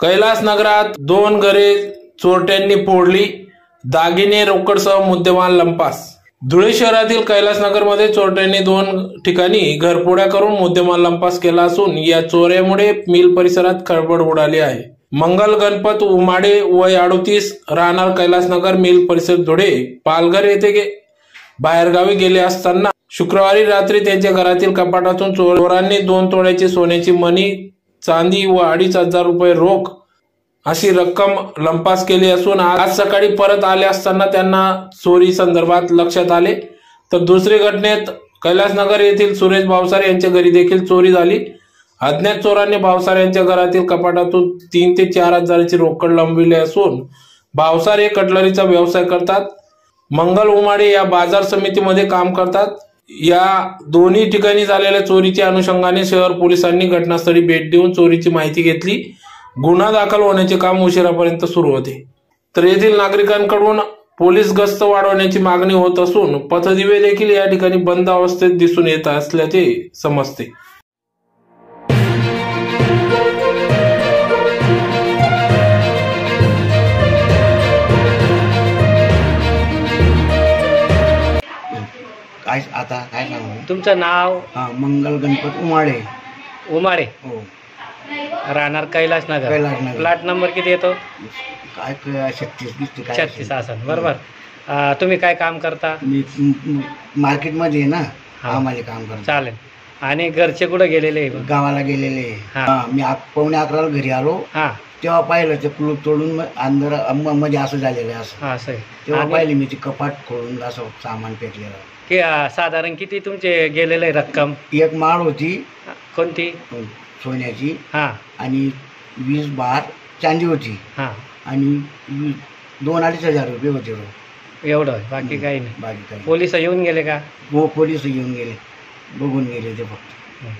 कैलास नगरात दोन घरे चोरट्यांनी फोडली. दागिने रोकडसह मुद्देमाल लंपास. धुळे शहरातील कैलासनगरमध्ये चोरट्यांनी दोन ठिकाणी घरपोड्या करून मुद्देमाल लंपास केला असून या चोऱ्यामुळे मिल परिसरात खळबळ उडाली आहे. मंगल गणपत उमाडे वय अडोतीस राहणार कैलासनगर मिल परिसर धुळे पालघर येथे गे बाहेरगावी गेले असताना शुक्रवारी रात्री त्यांच्या घरातील कपाटातून चोरांनी दोन तोळ्याची सोन्याची मणी चांदी व अडीच हजार रुपये रोख अशी रक्कम लंपास केली असून आज सकाळी परत आले असताना त्यांना चोरी संदर्भात लक्षात आले. तर दुसरी घटनेत कैलासनगर येथील सुरेश भावसार यांच्या घरी देखील चोरी झाली. अज्ञात चोरांनी भावसार यांच्या घरातील कपाटातून तीन ते चार हजाराची रोकड लंबविली असून भावसार हे कटलरीचा व्यवसाय करतात. मंगल उमाडे या बाजार समितीमध्ये काम करतात. या दोन्ही ठिकाणी झालेल्या चोरीच्या अनुषंगाने शहर पोलिसांनी घटनास्थळी भेट देऊन चोरीची माहिती घेतली. गुन्हा दाखल होण्याचे काम उशिरापर्यंत सुरू होते. तर येथील नागरिकांकडून पोलीस गस्त वाढवण्याची मागणी होत असून पथदिवे देखील या ठिकाणी बंद अवस्थेत दिसून येत असल्याचे समजते. काय आता काय सांगू? तुमचं नाव? हा मंगल गणपत उमाडे उमाडे हो. राहणार कैलासनगर. कैलासनगर. प्लॉट नंबर किती येतो? काय काय छत्तीस काय? छत्तीस आसन बरोबर. अं, तुम्ही काय काम करता? मी म- म- मार्केटमध्ये आहे ना. हा. आम्हाला काम करतो. चालेल. आणि घरचे कुठं गेलेले? गावाला गेलेले. हा. हा, मी आ- पावणे अकराला घरी आलो. हा. तेव्हा पाहिलं ते कुलूप तोडून अंदर म- मध्ये असं झालेलं आहे असं. हा असं आहे. तेव्हा आणि पाहिली मी ते कपाट खोलून असं सामान फेकलेलं कि अं, साधारण किती तुमचे गेलेले रक्कम? एक माळ होती. कोणती? अ, सोन्याची. हा. आणि वीस बार चांदी होती. हा. आणि वी- दोन अडीच हजार रुपये होते. हो. एवढं बाकी काही नाही. बाकी काही पोलीस येऊन गेले का? हो पोलीस येऊन गेले. बघून गेले ते फक्त. हो.